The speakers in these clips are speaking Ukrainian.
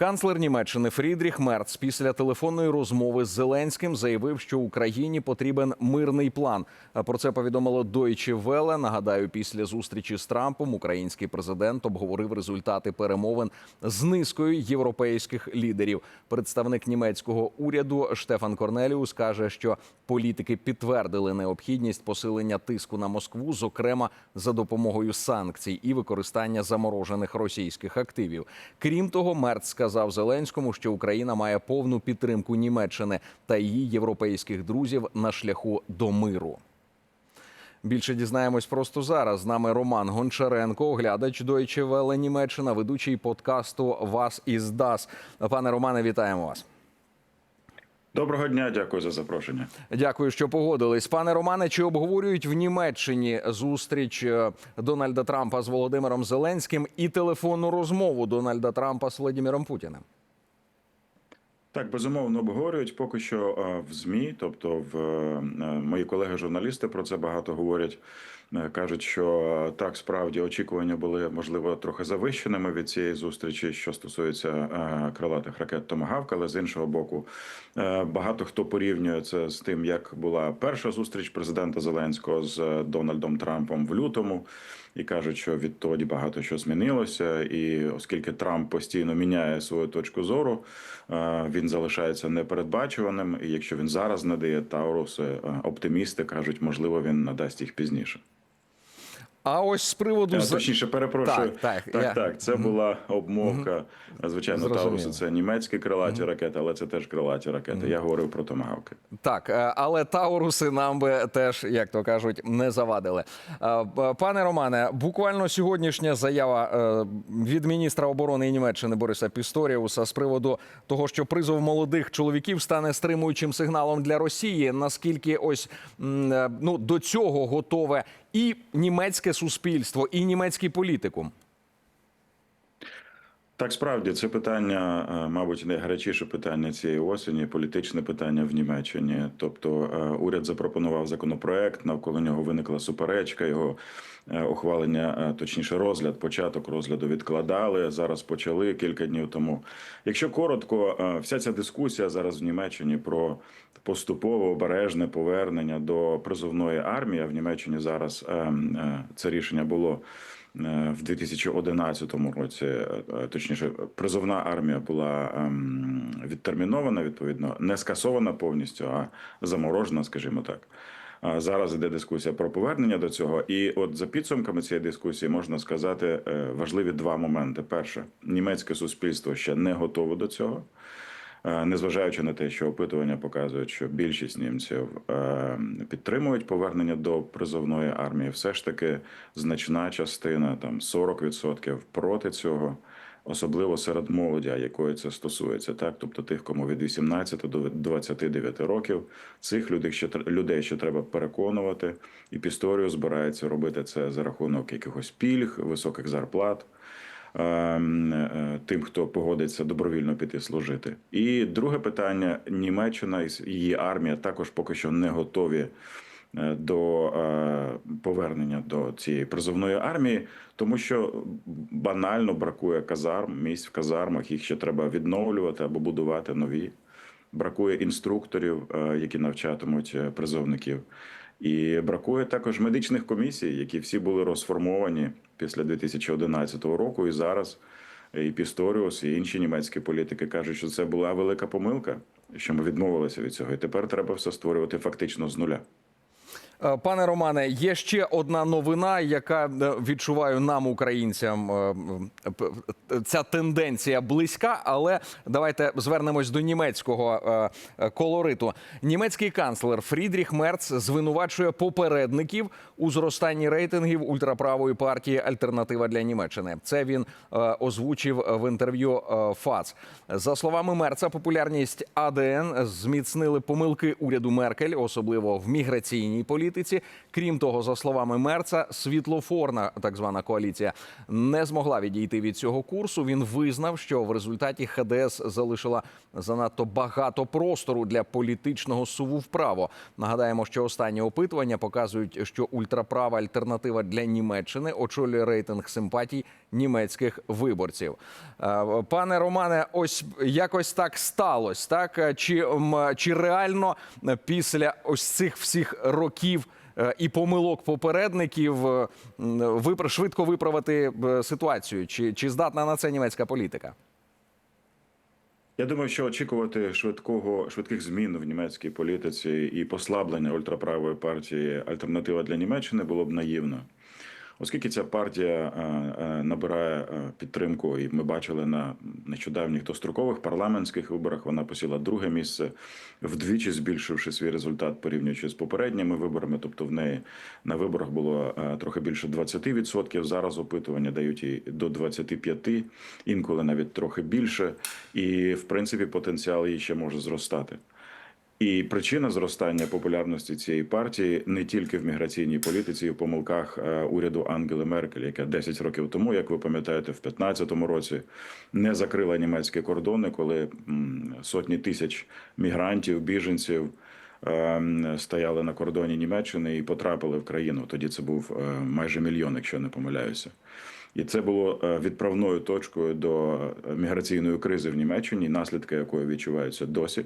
Канцлер Німеччини Фрідріх Мерц після телефонної розмови з Зеленським заявив, що Україні потрібен мирний план. Про це повідомило Deutsche Welle. Нагадаю, після зустрічі з Трампом український президент обговорив результати перемовин з низкою європейських лідерів. Представник німецького уряду Штефан Корнеліус каже, що політики підтвердили необхідність посилення тиску на Москву, зокрема за допомогою санкцій і використання заморожених російських активів. Крім того, Мерц сказав Зеленському, що Україна має повну підтримку Німеччини та її європейських друзів на шляху до миру. Більше дізнаємось просто зараз. З нами Роман Гончаренко, оглядач Deutsche Welle Німеччина, ведучий подкасту Вас із ДАС. Пане Романе, вітаємо вас. Доброго дня, дякую за запрошення. Дякую, що погодились. Пане Романе, чи обговорюють в Німеччині зустріч е, Дональда Трампа з Володимиром Зеленським і телефонну розмову Дональда Трампа з Владимиром Путіним? Так, безумовно обговорюють поки що е, в змі, тобто в е, мої колеги-журналісти про це багато говорять. Е, Кажуть, що е, так справді очікування були можливо трохи завищеними від цієї зустрічі, що стосується е, крилатих ракет Томагавк, але з іншого боку, багато хто порівнює це з тим, як була перша зустріч президента Зеленського з Дональдом Трампом в лютому. І кажуть, що відтоді багато що змінилося, і оскільки Трамп постійно міняє свою точку зору, він залишається непередбачуваним. І якщо він зараз надає Тауруси, е, оптимісти кажуть, можливо, він надасть їх пізніше. А ось з приводу з- Точніше, перепрошую. Так, так, так, я- так, це була обмовка. Звичайно, Зрозуміло. Тауруси це німецькі крилаті ракети, але це теж крилаті ракети. Я говорив про томагавки. Так, е, але Тауруси нам би теж, як то кажуть, не завадили. Е, Пане Романе, буквально сьогоднішня заява е, від міністра оборони Німеччини Бориса Пісторіуса з приводу того, що призов молодих чоловіків стане стримуючим сигналом для Росії. Наскільки ось ну до цього готове і німецьке суспільство, і німецький політикум. Так, справді це питання, е, мабуть, найгарячіше питання цієї осені, політичне питання в Німеччині. Тобто, е, уряд запропонував законопроект, навколо нього виникла суперечка. Його е, ухвалення, точніше, розгляд, початок розгляду відкладали. Зараз почали кілька днів тому. Якщо коротко, вся ця дискусія зараз в Німеччині про поступове обережне повернення до призовної армії. В Німеччині зараз е, е, це рішення було в 2011 році. е, Точніше, призовна армія була ем, відтермінована, відповідно, не скасована повністю, а заморожена, скажімо так. Зараз іде дискусія про повернення до цього, і от за підсумками цієї дискусії можна сказати е, важливі два моменти: перше, німецьке суспільство ще не готове до цього. Е, Незважаючи на те, що опитування показують, що більшість німців е, підтримують повернення до призовної армії, все ж таки значна частина, там 40% проти цього, особливо серед молоді, якої це стосується, так? Тобто тих, кому від 18 до 29 років, цих людей ще людей ще треба переконувати, і Пісторіо збирається робити це за рахунок якихось пільг, високих зарплат тим, хто погодиться добровільно піти служити. І друге питання: Німеччина і її армія також поки що не готові. е, До е, повернення до цієї призовної армії, тому що банально бракує казарм, місць в казармах, їх ще треба відновлювати або будувати нові. Бракує інструкторів, е, які навчатимуть е, призовників. І бракує також медичних комісій, які всі були розформовані після 2011 року. І зараз і Пісторіус, і інші німецькі політики кажуть, що це була велика помилка, що ми відмовилися від цього. І тепер треба все створювати фактично з нуля. Е, Пане Романе, є ще одна новина, яка е, відчуваю нам, українцям, е, ця тенденція близька, але давайте звернемось до німецького колориту. Німецький канцлер Фрідріх Мерц звинувачує попередників у зростанні рейтингів ультраправої партії Альтернатива для Німеччини. Це він озвучив в інтерв'ю ФАЦ. За словами Мерца, популярність АДН зміцнили помилки уряду Меркель, особливо в міграційній глобальній політиці. Крім того, за словами Мерца, світлофорна так звана коаліція не змогла відійти від цього курсу. Він визнав, що в результаті ХДС залишила занадто багато простору для політичного суву вправо. Нагадаємо, що останні опитування показують, що ультраправа альтернатива для Німеччини очолює рейтинг симпатій німецьких виборців. Е, Пане Романе, ось якось так сталося, так чи, чи реально після ось цих всіх років і помилок попередників е, швидко виправити е, ситуацію? Чи, чи здатна на це німецька політика? Я думаю, що очікувати швидкого швидких змін в німецькій політиці і послаблення ультраправої партії Альтернатива для Німеччини було б наївно. Оскільки ця партія е, е, набирає е, підтримку, і ми бачили на нещодавніх дострокових парламентських виборах, вона посіла друге місце, вдвічі збільшивши свій результат порівнюючи з попередніми виборами. Тобто в неї на виборах було трохи більше 20%. Зараз опитування дають їй до 25%, інколи навіть трохи більше. І в принципі потенціал її ще може зростати. І причина зростання популярності цієї партії не тільки в міграційній політиці, і в помилках е, уряду Ангели Меркель, яка 10 років тому, як ви пам'ятаєте, в 2015 році не закрила німецькі кордони, коли сотні тисяч мігрантів, біженців е, стояли на кордоні Німеччини і потрапили в країну. Тоді це був е, майже мільйон, якщо не помиляюся. І це було відправною точкою до міграційної кризи в Німеччині, наслідки якої відчуваються досі.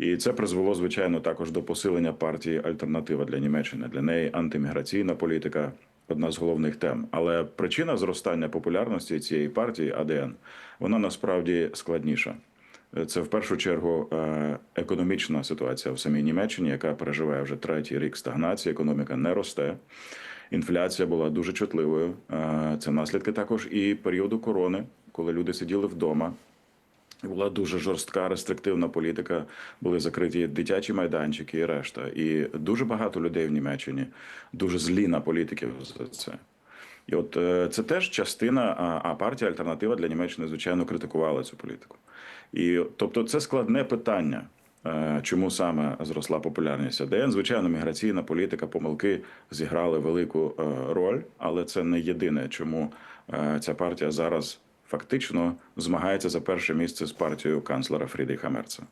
І це призвело, звичайно, також до посилення партії Альтернатива для Німеччини. Для неї антиміграційна політика одна з головних тем. Але причина зростання популярності цієї партії АДН вона насправді складніша. Це в першу чергу е, економічна ситуація в самій Німеччині, яка переживає вже третій рік стагнації. Економіка не росте. Інфляція була дуже чутливою. Е, Це наслідки також і періоду корони, коли люди сиділи вдома. Була дуже жорстка рестриктивна політика, були закриті дитячі майданчики і решта. І дуже багато людей в Німеччині дуже злі на політиків за це. І от е, це теж частина, а, партія Альтернатива для Німеччини, звичайно, критикувала цю політику. І тобто, це складне питання. е, Чому саме зросла популярність АДН? Звичайно, міграційна політика, помилки зіграли велику е, роль, але це не єдине, чому ця партія зараз фактично змагається за перше місце з партією канцлера Фрідріха Мерца.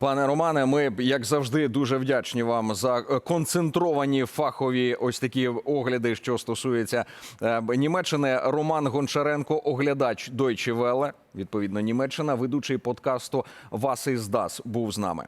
Пане Романе, ми як завжди дуже вдячні вам за е, концентровані фахові ось такі огляди, що стосуються е, Німеччини. Роман Гончаренко, оглядач Deutsche Welle, відповідно Німеччина, ведучий подкасту Вас із Дас був з нами.